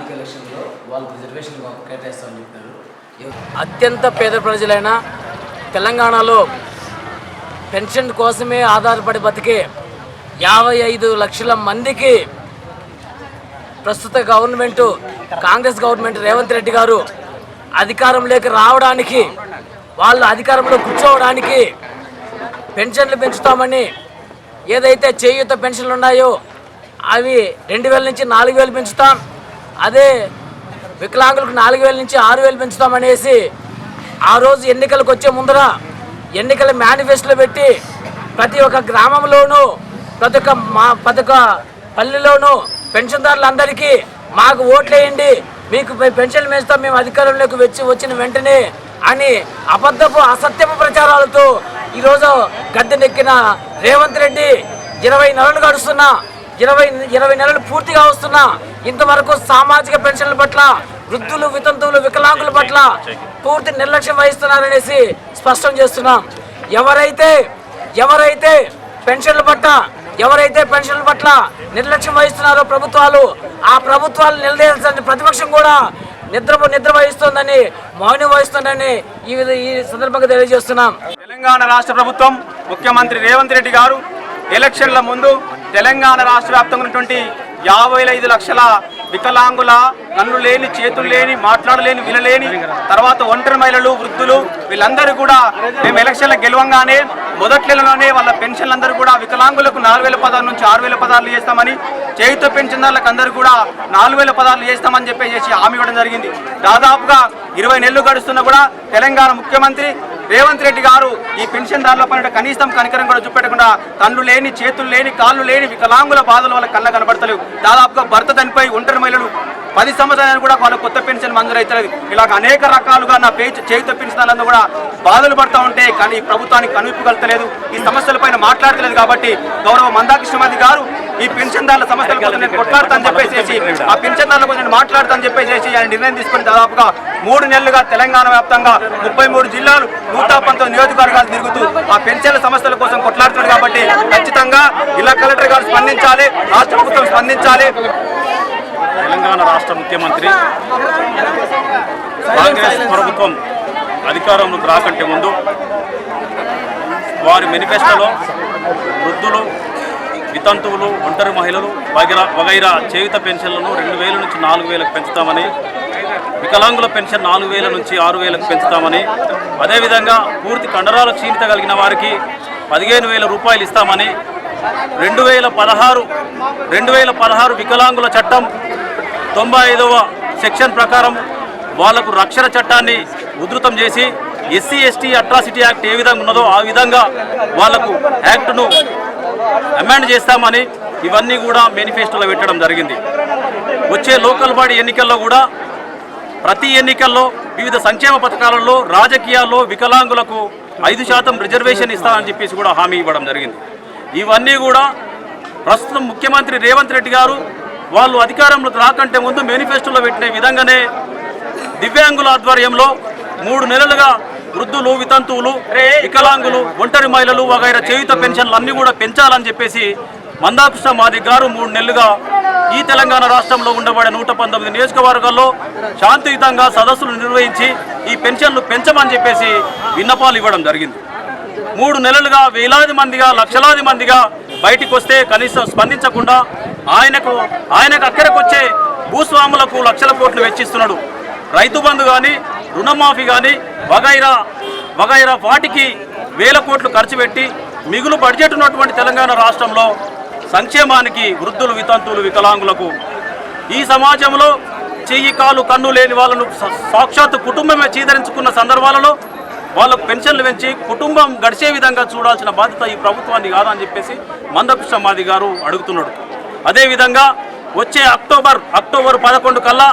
స్థానిక ఎలక్షన్లో వాళ్ళు రిజర్వేషన్ కేటాయిస్తామని చెప్పారు. అత్యంత పేద ప్రజలైన తెలంగాణలో పెన్షన్ కోసమే ఆధారపడి బతికే యాభై ఐదు లక్షల మందికి ప్రస్తుత గవర్నమెంటు కాంగ్రెస్ గవర్నమెంట్ రేవంత్ రెడ్డి గారు అధికారంలోకి రావడానికి వాళ్ళు అధికారంలో కూర్చోవడానికి పెన్షన్లు పెంచుతామని ఏదైతే చేయూత పెన్షన్లు ఉన్నాయో అవి రెండు వేల నుంచి నాలుగు వేలు పెంచుతాం. అదే వికలాంగులకు నాలుగు వేల నుంచి ఆరు వేలు పెంచుతామనేసి ఆ రోజు ఎన్నికలకు వచ్చే ముందర ఎన్నికల మేనిఫెస్టోలో పెట్టి ప్రతి ఒక్క గ్రామంలోనూ ప్రతి ఒక్క మా ప్రతి ఒక్క పల్లెలోనూ పెన్షన్దారులందరికీ మాకు ఓట్లేయండి మీకు పెన్షన్ పెన్షన్లు పెంచుతాం మేము అధికారంలోకి వచ్చి వచ్చిన వెంటనే అని అబద్ధపు అసత్యపు ప్రచారాలతో ఈరోజు గద్దెనెక్కిన రేవంత్ రెడ్డి ఇరవై నెలలు గడుస్తున్నా ఇరవై ఇరవై నెలలు పూర్తిగా వస్తున్నా ఇంతవరకు సామాజిక పెన్షన్ల పట్ల వృద్ధులు వితంతువులు వికలాంగుల పట్ల పూర్తి నిర్లక్ష్యం వహిస్తున్నారనేసి స్పష్టం చేస్తున్నాం. ఎవరైతే ఎవరైతే పెన్షన్ల పట్ల ఎవరైతే పెన్షన్ల పట్ల నిర్లక్ష్యం వహిస్తున్నారో ప్రభుత్వాలు ఆ ప్రభుత్వాలు నిలదీయాల్సిన ప్రతిపక్షం కూడా నిద్ర నిద్ర వహిస్తోందని మౌనం వహిస్తుందని ఈ విధ- ఈ సందర్భంగా తెలియజేస్తున్నాం. తెలంగాణ రాష్ట్ర ప్రభుత్వం ముఖ్యమంత్రి రేవంత్ రెడ్డి గారు ఎలక్షన్ల ముందు తెలంగాణ రాష్ట్ర వ్యాప్తంగా ఉన్నటువంటి యాభై ఐదు లక్షల వికలాంగుల కన్ను లేని చేతులు లేని మాట్లాడలేని వినలేని తర్వాత ఒంటరి మహిళలు వృద్ధులు వీళ్ళందరూ కూడా మేము ఎలక్షన్ల గెలవంగానే మొదట్లలోనే వాళ్ళ పెన్షన్లందరూ కూడా వికలాంగులకు నాలుగు వేల పదాల నుంచి ఆరు వేల పదాలు చేస్తామని చేయుత పెన్షన్దారులకు అందరూ కూడా నాలుగు వేల పదాలు చేస్తామని చెప్పేసి హామీ ఇవ్వడం జరిగింది. దాదాపుగా ఇరవై నెలలు గడుస్తున్నా కూడా తెలంగాణ ముఖ్యమంత్రి రేవంత్ రెడ్డి గారు ఈ పెన్షన్దారుల పైన కనీసం కనికరం కూడా చూపెట్టకుండా కళ్ళు లేని చేతులు లేని కాళ్ళు లేని వికలాంగుల బాధల వల్ల కళ్ళ కనబడతలేవు. దాదాపుగా భర్త చనిపోయి ఒంటరి మహిళలు పది సంవత్సరాలు కూడా వాళ్ళ కొత్త పెన్షన్ మంజూరు ఇలా ఇలాగ అనేక రకాలుగా నా పే చేతితో పెన్షన్లందరూ కూడా బాధలు పడతా ఉంటే కానీ ఈ ప్రభుత్వానికి కనుపుగలతలేదు ఈ సమస్యలపైన మాట్లాడతలేదు కాబట్టి గౌరవ మందాకృష్ణమాది గారు ఈ పెన్షన్దారుల సమస్యల కోసం నేను కొట్లాడతాను చెప్పేసి ఆ పెన్షన్దారుల కోసం నేను మాట్లాడతాను చెప్పేసి ఆయన నిర్ణయం తీసుకుని దాదాపుగా మూడు నెలలుగా తెలంగాణ వ్యాప్తంగా ముప్పై మూడు జిల్లాలు నూట పంతొమ్మిది నియోజకవర్గాలు తిరుగుతూ ఆ పెన్షన్ల సమస్యల కోసం కొట్లాడుతున్నాడు కాబట్టి ఖచ్చితంగా జిల్లా కలెక్టర్ గారు స్పందించాలి రాష్ట్ర ప్రభుత్వం స్పందించాలి. తెలంగాణ రాష్ట్ర ముఖ్యమంత్రి. కాంగ్రెస్ ప్రభుత్వం అధికారంలోకి రాకంటే ముందు వారి మేనిఫెస్టోలో వృద్ధులు వితంతువులు ఒంటరి మహిళలు వగైరా వగైరా చేయుత పెన్షన్లను రెండు వేల నుంచి నాలుగు వేలకు పెంచుతామని వికలాంగుల పెన్షన్ నాలుగు వేల నుంచి ఆరు వేలకు పెంచుతామని అదేవిధంగా పూర్తి కండరాల క్షీణత కలిగిన వారికి పదిహేను వేల రూపాయలు ఇస్తామని రెండు వేల పదహారు రెండు వేల పదహారు వికలాంగుల చట్టం తొంభై ఐదవ సెక్షన్ ప్రకారం వాళ్ళకు రక్షణ చట్టాన్ని ఉధృతం చేసి ఎస్సీ ఎస్టీ అట్రాసిటీ యాక్ట్ ఏ విధంగా ఉన్నదో ఆ విధంగా వాళ్ళకు యాక్ట్ను అమెండ్ చేస్తామని ఇవన్నీ కూడా మేనిఫెస్టోలో పెట్టడం జరిగింది. వచ్చే లోకల్ బాడీ ఎన్నికల్లో కూడా ప్రతి ఎన్నికల్లో వివిధ సంక్షేమ పథకాలలో రాజకీయాల్లో వికలాంగులకు ఐదు శాతం రిజర్వేషన్ ఇస్తామని చెప్పేసి కూడా హామీ ఇవ్వడం జరిగింది. ఇవన్నీ కూడా ప్రస్తుతం ముఖ్యమంత్రి రేవంత్ రెడ్డి గారు వాళ్ళు అధికారంలోకి రాకంటే ముందు మేనిఫెస్టోలో పెట్టిన విధంగానే దివ్యాంగుల ఆధ్వర్యంలో మూడు నెలలుగా వృద్ధులు వితంతువులు వికలాంగులు ఒంటరి మహిళలు వగైరా చేయుత పెన్షన్లు అన్నీ కూడా పెంచాలని చెప్పేసి మందాకృష్ణ మాది గారు మూడు నెలలుగా ఈ తెలంగాణ రాష్ట్రంలో ఉండబడే నూట పంతొమ్మిది నియోజకవర్గాల్లో శాంతియుతంగా సదస్సులు నిర్వహించి ఈ పెన్షన్లు పెంచమని చెప్పేసి విన్నపాలు ఇవ్వడం జరిగింది. మూడు నెలలుగా వేలాది మందిగా లక్షలాది మందిగా బయటికి వస్తే కనీసం స్పందించకుండా ఆయనకు ఆయనకు అక్కడికి వచ్చే భూస్వాములకు లక్షల కోట్లు వెచ్చిస్తున్నాడు. రైతు బంధు కానీ రుణమాఫీ కానీ వగైరా వగైరా వాటికి వేల కోట్లు ఖర్చు పెట్టి మిగులు బడ్జెట్ ఉన్నటువంటి తెలంగాణ రాష్ట్రంలో సంక్షేమానికి వృద్ధులు వితంతువులు వికలాంగులకు ఈ సమాజంలో చెయ్యి కాలు కన్ను లేని వాళ్ళను సాక్షాత్తు కుటుంబమే చీదరించుకున్న సందర్భాలలో వాళ్ళకు పెన్షన్లు పెంచి కుటుంబం గడిచే విధంగా చూడాల్సిన బాధ్యత ఈ ప్రభుత్వాన్ని కాదని చెప్పేసి మందకృష్ణ మాది గారు అడుగుతున్నాడు. అదేవిధంగా వచ్చే అక్టోబర్ అక్టోబర్ పదకొండు కల్లా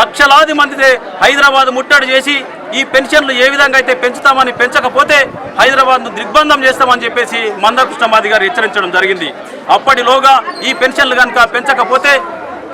లక్షలాది మంది హైదరాబాద్ ముట్టడి చేసి ఈ పెన్షన్లు ఏ విధంగా అయితే పెంచుతామని పెంచకపోతే హైదరాబాద్ను దిగ్బంధం చేస్తామని చెప్పేసి మందకృష్ణమాది గారు హెచ్చరించడం జరిగింది. అప్పటిలోగా ఈ పెన్షన్లు కనుక పెంచకపోతే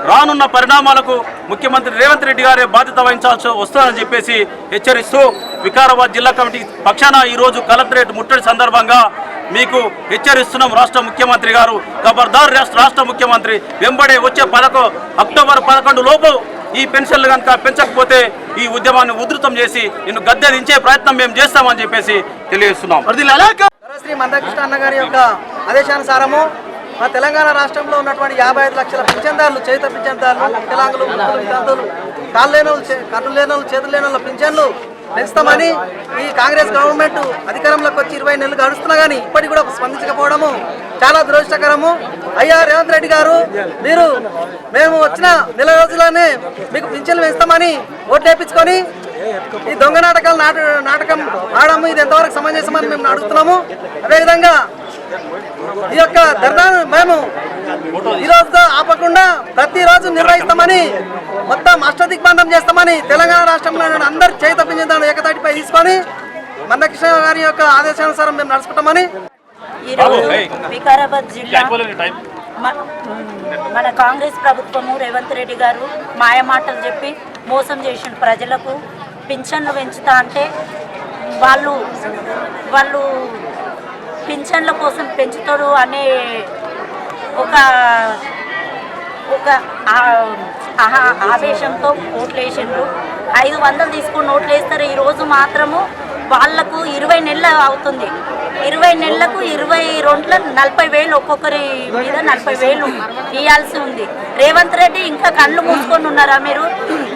రానున్న పరిణామాలకు ముఖ్యమంత్రి రేవంత్ రెడ్డి గారే బాధ్యత వహించాల్సి వస్తుందని చెప్పేసి హెచ్చరిస్తూ వికారాబాద్ జిల్లా కమిటీ పక్షాన ఈరోజు కలెక్టరేట్ ముట్టడి సందర్భంగా మీకు హెచ్చరిస్తున్నాం రాష్ట్ర ముఖ్యమంత్రి గారు. ఖబర్దార్ రాష్ట్ర రాష్ట్ర ముఖ్యమంత్రి వెంబడే వచ్చే పదకొ అక్టోబర్ పదకొండు లోపు ఈ పెన్షన్లు కనుక పెంచకపోతే ఈ ఉద్యమాన్ని ఉధృతం చేసి నిన్ను గద్దె దించే ప్రయత్నం మేము చేస్తామని చెప్పేసి తెలియజేస్తున్నాం. శ్రీ మందకృష్ణ అన్న గారి యొక్క ఆదేశానుసారము మా తెలంగాణ రాష్ట్రంలో ఉన్నటువంటి యాభై ఐదు లక్షల పింఛన్దారులు చేత పింఛన్దారులు వికలాంగులు వృద్ధులు కాళ్ళు లేని వాళ్ళు, చే- లేని చేతులు లేని పింఛన్లు పెంచుతామని ఈ కాంగ్రెస్ గవర్నమెంట్ అధికారంలోకి వచ్చి ఇరవై నెలలు గడుస్తున్నా కానీ ఇప్పటికి కూడా స్పందించకపోవడము చాలా దురదృష్టకరము. అయ్యా రేవంత్ రెడ్డి గారు మీరు మేము వచ్చిన నెల రోజుల్లోనే మీకు పింఛన్లు వేస్తామని ఓట్లు వేయించుకొని ఈ దొంగ నాటకాలు నాటకం ఆడము ఇది ఎంతవరకు సమంజసమని మేము అడుగుతున్నాము. అదేవిధంగా ఈ యొక్క ధర్నాను మేము ఈ రోజుతో ఆపకుండా ప్రతిరోజు నిర్వహిస్తామని మొత్తం అష్టదిగ్బంధం చేస్తామని తెలంగాణ రాష్ట్రంలో అందరి తప్పించిన ఏకతాటిపై తీసుకొని మందకృష్ణ గారి యొక్క ఆదేశానుసారం మేము నడుచుకుంటామని ఈరోజు వికారాబాద్ జిల్లా మన కాంగ్రెస్ ప్రభుత్వము రేవంత్ రెడ్డి గారు మాయమాటలు చెప్పి మోసం చేసిన ప్రజలకు పింఛన్లు పెంచుతా అంటే వాళ్ళు వాళ్ళు పింఛన్ల కోసం పెంచుతాడు అనే ఒక ఒక ఆహా- ఆవేశంతో ఓట్లు వేసిండ్రు ఐదు వందలు తీసుకుని ఓట్లు వేస్తారు ఈరోజు మాత్రము వాళ్ళకు ఇరవై నెలలు అవుతుంది. ఇరవై నెలలకు ఇరవై రెండుల నలభై వేలు ఒక్కొక్కరి మీద నలభై వేలు ఇవ్వాల్సి ఉంది. రేవంత్ రెడ్డి ఇంకా కళ్ళు మూసుకొని ఉన్నారా మీరు?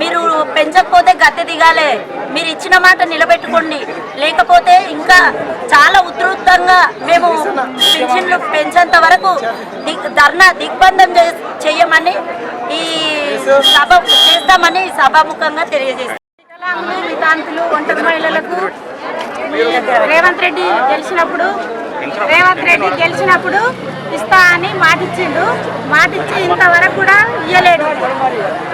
మీరు పెంచకపోతే గద్దె దిగాలే. మీరు ఇచ్చిన మాట నిలబెట్టుకోండి. లేకపోతే ఇంకా చాలా ఉధృతంగా మేము పెన్షన్లు పెంచేంత వరకు దిగ్ ధర్నా దిగ్బంధం చేయమని ఈ సభ చేస్తామని సభాముఖంగా తెలియజేస్తాం వికలాంగులు వితాంతులు ఒంటరి మహిళలకు రేవంత్ రెడ్డి గెలిచినప్పుడు రేవంత్ రెడ్డి గెలిచినప్పుడు ఇస్తా అని మాటిచ్చిండు. మాటిచ్చి ఇంతవరకు కూడా ఇయ్యలేడు.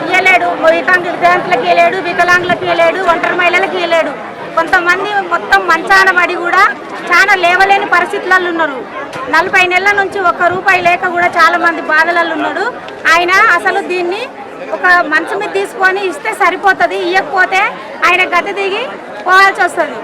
ఇయ్యలేడు. వితాంగు వితాంతులకు ఇయ్యలేడు వికలాంగులకు ఇయ్యలేడు ఒంటరి మహిళలకు ఇయ్యలేడు. కొంతమంది మొత్తం మంచాన పడి కూడా చాలా లేవలేని పరిస్థితులలో ఉన్నారు. నలభై నెలల నుంచి ఒక్క రూపాయి లేక కూడా చాలా మంది బాధలలో ఉన్నాడు ఆయన అసలు దీన్ని ఒక మంచం మీద తీసుకొని ఇస్తే సరిపోతుంది ఇవ్వకపోతే ఆయన గతి దిగి పోవాల్సి వస్తుంది.